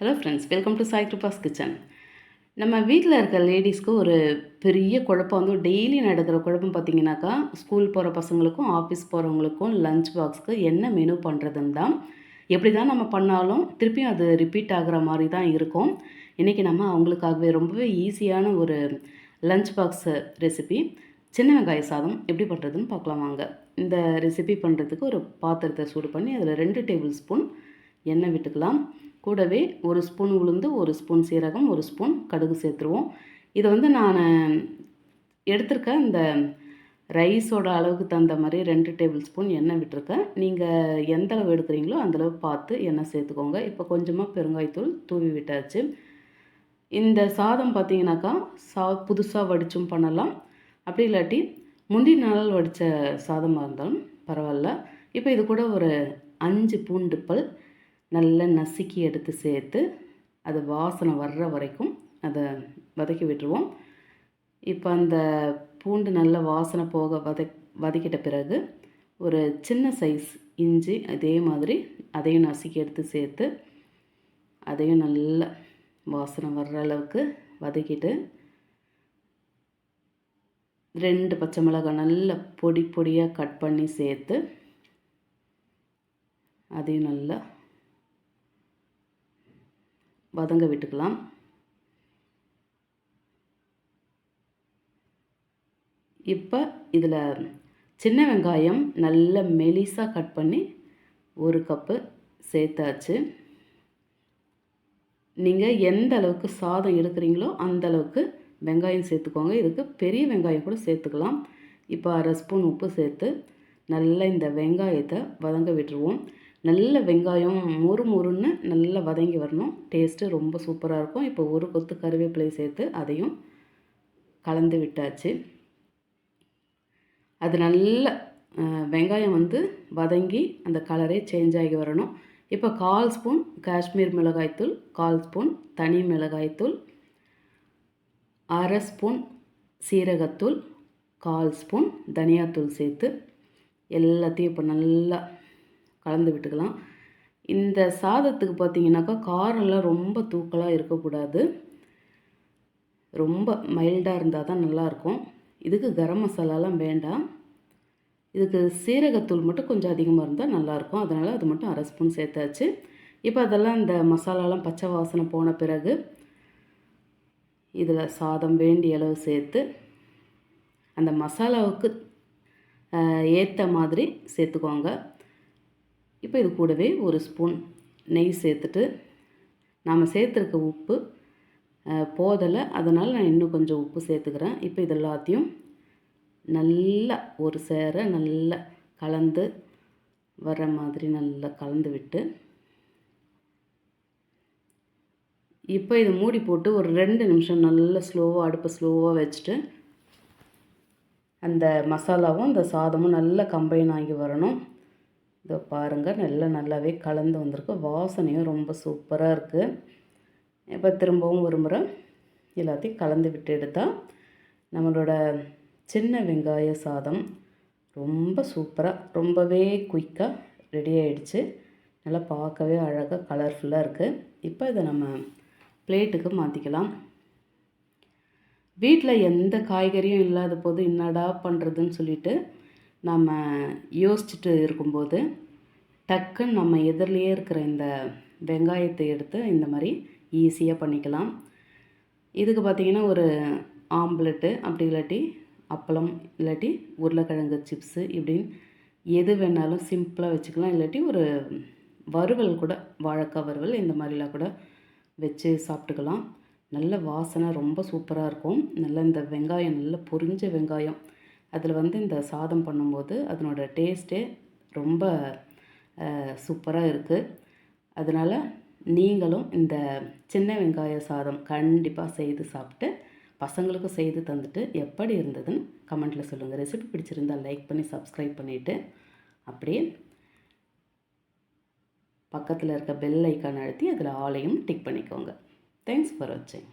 Hello friends welcome to Sai Kripa's kitchen நம்ம வீட்டில் இருக்க லேடிஸ்க்கு ஒரு பெரிய குழப்பம் வந்து டெய்லி நடக்கிற குழப்பம் பார்த்தீங்கன்னாக்கா ஸ்கூல் போகிற பசங்களுக்கும் ஆஃபீஸ் போகிறவங்களுக்கும் லஞ்ச் பாக்ஸ்க்கு என்ன மெனு பண்ணுறதுன்னு தான். எப்படி தான் நம்ம பண்ணாலும் திருப்பியும் அது ரிப்பீட் ஆகிற மாதிரி தான் இருக்கும். இன்றைக்கி நம்ம அவங்களுக்காகவே ரொம்பவே ஈஸியான ஒரு லஞ்ச் பாக்ஸ் ரெசிபி சின்ன வெங்காய சாதம் எப்படி பண்ணுறதுன்னு பார்க்கலாம் வாங்க. இந்த ரெசிபி பண்ணுறதுக்கு ஒரு பாத்திரத்தை சூடு பண்ணி அதில் ரெண்டு டேபிள் ஸ்பூன் எண்ணெய் விட்டுக்கலாம். கூடவே ஒரு ஸ்பூன் உளுந்து ஒரு ஸ்பூன் சீரகம் ஒரு ஸ்பூன் கடுகு சேர்த்துருவோம். இதை வந்து நான் எடுத்திருக்க இந்த ரைஸோட அளவுக்கு தகுந்த மாதிரி ரெண்டு டேபிள் ஸ்பூன் எண்ணெய் விட்டுருக்கேன் நீங்கள் எந்த அளவு எடுக்கிறீங்களோ அந்தளவு பார்த்து எண்ணெய் சேர்த்துக்கோங்க. இப்போ கொஞ்சமாக பெருங்காயத்தூள் தூவி விட்டாச்சு. இந்த சாதம் பார்த்தீங்கன்னாக்கா சா புதுசாக வடித்தும் பண்ணலாம். அப்படி இல்லாட்டி முந்தின நாள் வடித்த சாதமாக இருந்தாலும் பரவாயில்ல. இப்போ இது கூட ஒரு அஞ்சு பூண்டு பல் நல்லா நசுக்கி எடுத்து சேர்த்து அது வாசனை வர்ற வரைக்கும் அதை வதக்கி விட்டுருவோம். இப்போ அந்த பூண்டு நல்ல வாசனை போக வத வதக்கிட்ட பிறகு ஒரு சின்ன சைஸ் இஞ்சி அதே மாதிரி அதையும் நசுக்கி எடுத்து சேர்த்து அதையும் நல்ல வாசனை வர்ற அளவுக்கு வதக்கிட்டு ரெண்டு பச்சை மிளகாய் நல்ல பொடி பொடியாக கட் பண்ணி சேர்த்து அதையும் நல்லா வதங்க விட்டுக்கலாம். இப்போ இதில் சின்ன வெங்காயம் நல்ல மெலிசாக கட் பண்ணி ஒரு கப்பு சேர்த்தாச்சு. நீங்கள் எந்த அளவுக்கு சாதம் எடுக்கிறீங்களோ அந்த அளவுக்கு வெங்காயம் சேர்த்துக்கோங்க. இதுக்கு பெரிய வெங்காயம் கூட சேர்த்துக்கலாம். இப்போ அரை ஸ்பூன் உப்பு சேர்த்து நல்லா இந்த வெங்காயத்தை வதங்க விட்டுருவோம். நல்ல வெங்காயம் மொறு மொறுன்னு நல்லா வதங்கி வரணும். டேஸ்ட்டு ரொம்ப சூப்பராக இருக்கும். இப்போ ஒரு கொத்து கருவேப்பிலை சேர்த்து அதையும் கலந்து விட்டாச்சு. அது நல்ல வெங்காயம் வந்து வதங்கி அந்த கலரே சேஞ்ச் ஆகி வரணும். இப்போ கால் ஸ்பூன் காஷ்மீர் மிளகாய்த்தூள் கால் ஸ்பூன் தனி மிளகாய்த்தூள் அரை ஸ்பூன் சீரகத்தூள் கால் ஸ்பூன் தனியாத்தூள் சேர்த்து எல்லாத்தையும் இப்போ நல்லா கலந்து விட்டுக்கலாம். இந்த சாதத்துக்கு பார்த்தீங்கன்னாக்கா காரெல்லாம் ரொம்ப தூக்கலாக இருக்கக்கூடாது. ரொம்ப மைல்டாக இருந்தால் தான் நல்லாயிருக்கும். இதுக்கு கரம் மசாலாலாம் வேண்டாம். இதுக்கு சீரகத்தூள் மட்டும் கொஞ்சம் அதிகமாக இருந்தால் நல்லாயிருக்கும். அதனால் அது மட்டும் அரை ஸ்பூன் சேர்த்தாச்சு. இப்போ அதெல்லாம் இந்த மசாலாலாம் பச்சை வாசனை போன பிறகு இதில் சாதம் வேண்டிய அளவு சேர்த்து அந்த மசாலாவுக்கு ஏற்ற மாதிரி சேர்த்துக்கோங்க. இப்போ இது கூடவே ஒரு ஸ்பூன் நெய் சேர்த்துட்டு நாம் சேர்த்துருக்க உப்பு போதலை. அதனால் நான் இன்னும் கொஞ்சம் உப்பு சேர்த்துக்கிறேன். இப்போ இது எல்லாத்தையும் நல்லா ஒரு சேர நல்லா கலந்து வர மாதிரி நல்லா கலந்து விட்டு இப்போ இது மூடி போட்டு ஒரு ரெண்டு நிமிஷம் நல்லா ஸ்லோவாக அடுப்பை ஸ்லோவாக வச்சுட்டு அந்த மசாலாவும் அந்த சாதமும் நல்லா கம்பைன் ஆகி வரணும். இதை பாருங்கள் நல்லா நல்லாவே கலந்து வந்திருக்கு. வாசனையும் ரொம்ப சூப்பராக இருக்குது இப்போ திரும்பவும் ஒரு முறை எல்லாத்தையும் கலந்து விட்டு எடுத்தால் நம்மளோட சின்ன வெங்காய சாதம் ரொம்ப சூப்பராக ரொம்பவே குயிக்காக ரெடி ஆகிடுச்சு நல்லா பார்க்கவே அழகாக கலர்ஃபுல்லாக இருக்குது இப்போ இதை நம்ம பிளேட்டுக்கு மாற்றிக்கலாம் வீட்டில் எந்த காய்கறியும் இல்லாத போது என்னடா பண்ணுறதுன்னு சொல்லிட்டு நம்ம யோசிச்சுட்டு இருக்கும்போது டக்குன்னு நம்ம எதிரிலேயே இருக்கிற இந்த வெங்காயத்தை எடுத்து இந்த மாதிரி ஈஸியாக பண்ணிக்கலாம். இதுக்கு பார்த்திங்கன்னா ஒரு ஆம்லெட்டு அப்படி இல்லாட்டி அப்பளம் இல்லாட்டி உருளைக்கிழங்கு சிப்ஸு இப்படின்னு எது வேணாலும் சிம்பிளாக வச்சுக்கலாம். இல்லாட்டி ஒரு வறுவல் கூட வாழைக்காய் வறுவல் இந்த மாதிரிலாம் கூட வச்சு சாப்பிட்டுக்கலாம். நல்ல வாசனை ரொம்ப சூப்பராக இருக்கும். நல்ல இந்த வெங்காயம் நல்ல பொரிஞ்ச வெங்காயம் அதில் வந்து இந்த சாதம் பண்ணும்போது அதனோட டேஸ்ட்டே ரொம்ப சூப்பராக இருக்குது அதனால் நீங்களும் இந்த சின்ன வெங்காய சாதம் கண்டிப்பாக செய்து சாப்பிட்டு பசங்களுக்கும் செய்து தந்துட்டு எப்படி இருந்ததுன்னு கமெண்ட்டில் சொல்லுங்கள் ரெசிபி பிடிச்சிருந்தால் லைக் பண்ணி சப்ஸ்கிரைப் பண்ணிவிட்டு அப்படியே பக்கத்தில் இருக்க பெல் ஐக்கான் அழுத்தி அதில் ஆலையும் டிக் பண்ணிக்கோங்க. தேங்க்ஸ் ஃபார் வாட்சிங்